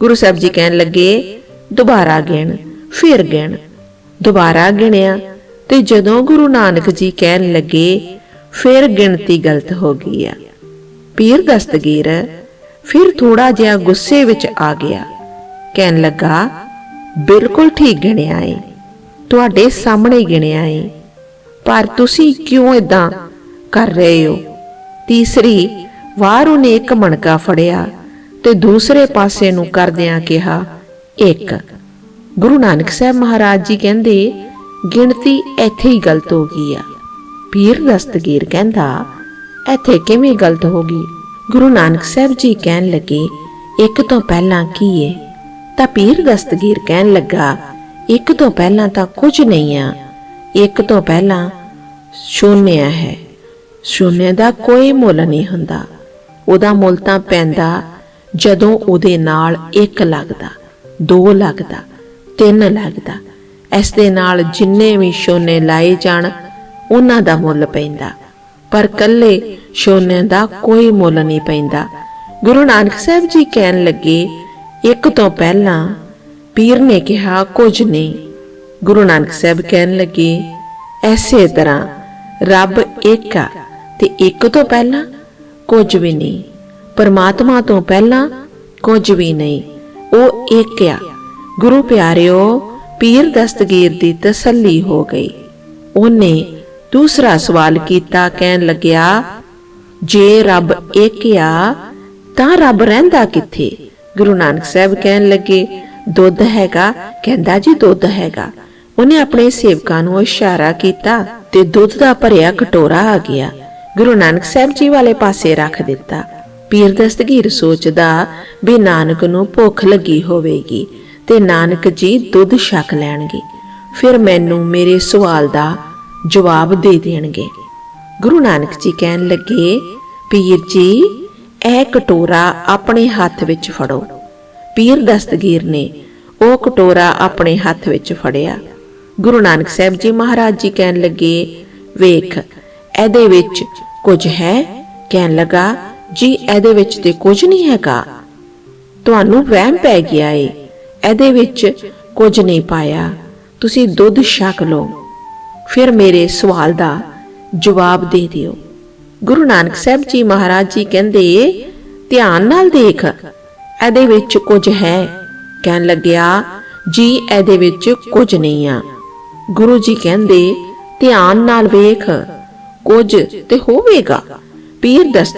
ਗੁਰੂ ਸਾਹਿਬ ਜੀ ਕਹਿਣ ਲੱਗੇ, ਦੁਬਾਰਾ ਗਿਣ, ਫਿਰ ਗਿਣ। ਦੁਬਾਰਾ ਗਿਣਿਆ? ਤੇ ਜਦੋਂ ਗੁਰੂ ਨਾਨਕ ਜੀ ਕਹਿਣ ਲੱਗੇ, ਫਿਰ ਗਿਣਤੀ ਗਲਤ ਹੋ ਗਈ ਆ। ਪੀਰ ਦਸਤਗੀਰ ਫਿਰ ਥੋੜਾ ਜਿਹਾ ਗੁੱਸੇ ਵਿੱਚ ਆ ਗਿਆ। ਕਹਿਣ ਲੱਗਾ, ਬਿਲਕੁਲ ਠੀਕ ਗਿਣਿਆ ਏ। ਤੁਹਾਡੇ ਸਾਹਮਣੇ ਗਿਣਿਆ ਏ। ਪਰ ਤੁਸੀਂ ਕਿਉਂ ਇਦਾਂ ਕਰ ਰਹੇ ਹੋ? ਤੀਸਰੀ, ਵਾਰ ਉਹਨੇ ਇੱਕ ਮਣਕਾ ਫੜਿਆ। ਤੇ ਦੂਸਰੇ ਪਾਸੇ ਨੂੰ ਕਰਦਿਆਂ ਕਿਹਾ, ਇੱਕ, ਗੁਰੂ ਨਾਨਕ ਸਾਹਿਬ ਮਹਾਰਾਜ ਜੀ ਕਹਿੰਦੇ, ਗਿਣਤੀ ਇੱਥੇ ਹੀ ਗਲਤ ਹੋ ਗਈ ਆ। ਪੀਰ ਦਸਤਗੀਰ ਕਹਿੰਦਾ, ਇੱਥੇ ਕਿਵੇਂ ਗਲਤ ਹੋ ਗਈ? ਗੁਰੂ ਨਾਨਕ ਸਾਹਿਬ ਜੀ ਕਹਿਣ ਲੱਗੇ, ਇੱਕ ਤੋਂ ਪਹਿਲਾਂ ਕੀ ਏ? ਤਾਂ ਪੀਰ ਦਸਤਗੀਰ ਕਹਿਣ ਲੱਗਾ, ਇੱਕ ਤੋਂ ਪਹਿਲਾਂ ਤਾਂ ਕੁਝ ਨਹੀਂ ਆ। ਇੱਕ ਤੋਂ ਪਹਿਲਾਂ ਸ਼ੂਨਿਆ ਹੈ। ਸ਼ੂਨਿਆ ਦਾ ਕੋਈ ਮੁੱਲ ਨਹੀਂ ਹੁੰਦਾ। ਉਹਦਾ ਮੁੱਲ ਤਾਂ ਪੈਂਦਾ ਜਦੋਂ ਉਹਦੇ ਨਾਲ ਇੱਕ ਲੱਗਦਾ, ਦੋ ਲੱਗਦਾ, ਤਿੰਨ ਲੱਗਦਾ, ਇਸ ਦੇ ਨਾਲ ਜਿੰਨੇ ਵੀ ਸ਼ੋਨੇ ਲਾਏ ਜਾਣ, ਉਹਨਾਂ ਦਾ ਮੁੱਲ ਪੈਂਦਾ। ਪਰ ਕੱਲੇ ਸ਼ੋਨੇ ਦਾ ਕੋਈ ਮੁੱਲ ਨਹੀਂ ਪੈਂਦਾ। ਗੁਰੂ ਨਾਨਕ ਸਾਹਿਬ ਜੀ ਕਹਿਣ ਲੱਗੇ, ਇੱਕ ਤੋਂ ਪਹਿਲਾਂ ਪੀਰ ਨੇ ਕਿਹਾ, ਕੁਝ ਨਹੀਂ। ਗੁਰੂ ਨਾਨਕ ਸਾਹਿਬ ਕਹਿਣ ਲੱਗੇ, ਐਸੇ ਤਰ੍ਹਾਂ, ਰੱਬ ਇੱਕ ਆ ਤੇ ਇੱਕ ਤੋਂ ਪਹਿਲਾਂ ਕੁਝ ਵੀ ਨਹੀਂ। ਪਰਮਾਤਮਾ ਤੋਂ ਪਹਿਲਾਂ ਕੁਝ ਵੀ ਨਹੀਂ। ਉਹ ਇੱਕ ਆ ਗੁਰੂ ਪਿਆਰਿਓ, ਪੀਰ ਦਸਤਗੀਰ ਦੀ ਤਸੱਲੀ ਹੋ ਗਈ। ਉਹਨੇ ਦੂਸਰਾ ਸਵਾਲ ਕੀਤਾ, ਕਹਿਣ ਲੱਗਿਆ, ਜੇ ਰੱਬ ਇੱਕ ਆ ਤਾਂ ਰੱਬ ਰਹਿੰਦਾ ਕਿੱਥੇ? ਗੁਰੂ ਨਾਨਕ ਸਾਹਿਬ ਕਹਿਣ ਲੱਗੇ, ਦੁੱਧ ਹੈਗਾ। ਕਹਿੰਦਾ ਜੀ, ਦੁੱਧ ਹੈਗਾ। ਉਹਨੇ ਆਪਣੇ ਸੇਵਕਾਂ ਨੂੰ ਇਸ਼ਾਰਾ ਕੀਤਾ ਤੇ ਦੁੱਧ ਦਾ ਭਰਿਆ ਕਟੋਰਾ ਆ ਗਿਆ। ਗੁਰੂ ਨਾਨਕ ਸਾਹਿਬ ਜੀ ਵਾਲੇ ਪਾਸੇ ਰੱਖ ਦਿੱਤਾ। ਪੀਰ ਦਸਤਗੀਰ ਸੋਚਦਾ ਵੀ ਨਾਨਕ ਨੂੰ ਭੁੱਖ ਲੱਗੀ ਹੋਵੇਗੀ ਤੇ ਨਾਨਕ ਜੀ ਦੁੱਧ ਛਕ ਲੈਣਗੇ। ਫਿਰ ਮੈਨੂੰ ਮੇਰੇ ਸਵਾਲ ਦਾ ਜਵਾਬ ਦੇ ਦੇਣਗੇ। ਗੁਰੂ ਨਾਨਕ ਜੀ ਕਹਿਣ ਲੱਗੇ, ਪੀਰ ਜੀ, ਇਹ ਕਟੋਰਾ ਆਪਣੇ ਹੱਥ ਵਿੱਚ ਫੜੋ। ਪੀਰ ਦਸਤਗੀਰ ਨੇ ਉਹ ਕਟੋਰਾ ਆਪਣੇ ਹੱਥ ਵਿੱਚ ਫੜਿਆ। ਗੁਰੂ ਨਾਨਕ ਸਾਹਿਬ ਜੀ ਮਹਾਰਾਜ ਜੀ ਕਹਿਣ ਲੱਗੇ, ਵੇਖ, ਇਹਦੇ ਵਿੱਚ ਕੁਝ ਹੈ? ਕਹਿਣ ਲੱਗਾ ਜੀ, ਇਹਦੇ ਵਿੱਚ ਤੇ ਕੁਝ ਨਹੀਂ ਹੈਗਾ। ਤੁਹਾਨੂੰ ਵਹਿਮ ਪੈ ਗਿਆ ਏ। ਇਹਦੇ ਵਿੱਚ ਕੁਝ ਨਹੀਂ ਪਾਇਆ। ਤੁਸੀਂ ਦੁੱਧ ਛਕ ਲਓ। ਫਿਰ ਮੇਰੇ ਸਵਾਲ ਦਾ ਜਵਾਬ ਦੇ ਦਿਓ। ਗੁਰੂ ਨਾਨਕ ਸਾਹਿਬ ਜੀ ਮਹਾਰਾਜ ਜੀ ਕਹਿੰਦੇ ਧਿਆਨ ਨਾਲ ਦੇਖ, ਇਹਦੇ ਵਿੱਚ ਕੁਝ ਹੈ। ਕਹਿਣ ਲੱਗਿਆ, ਜੀ, ਇਹਦੇ ਵਿੱਚ ਕੁਝ ਨਹੀਂ ਆ। ਗੁਰੂ ਜੀ ਕਹਿੰਦੇ, ਧਿਆਨ ਨਾਲ ਵੇਖ, ਕੁਝ ਤੇ ਹੋਵੇਗਾ। ਪੀਰ ਦੱਸ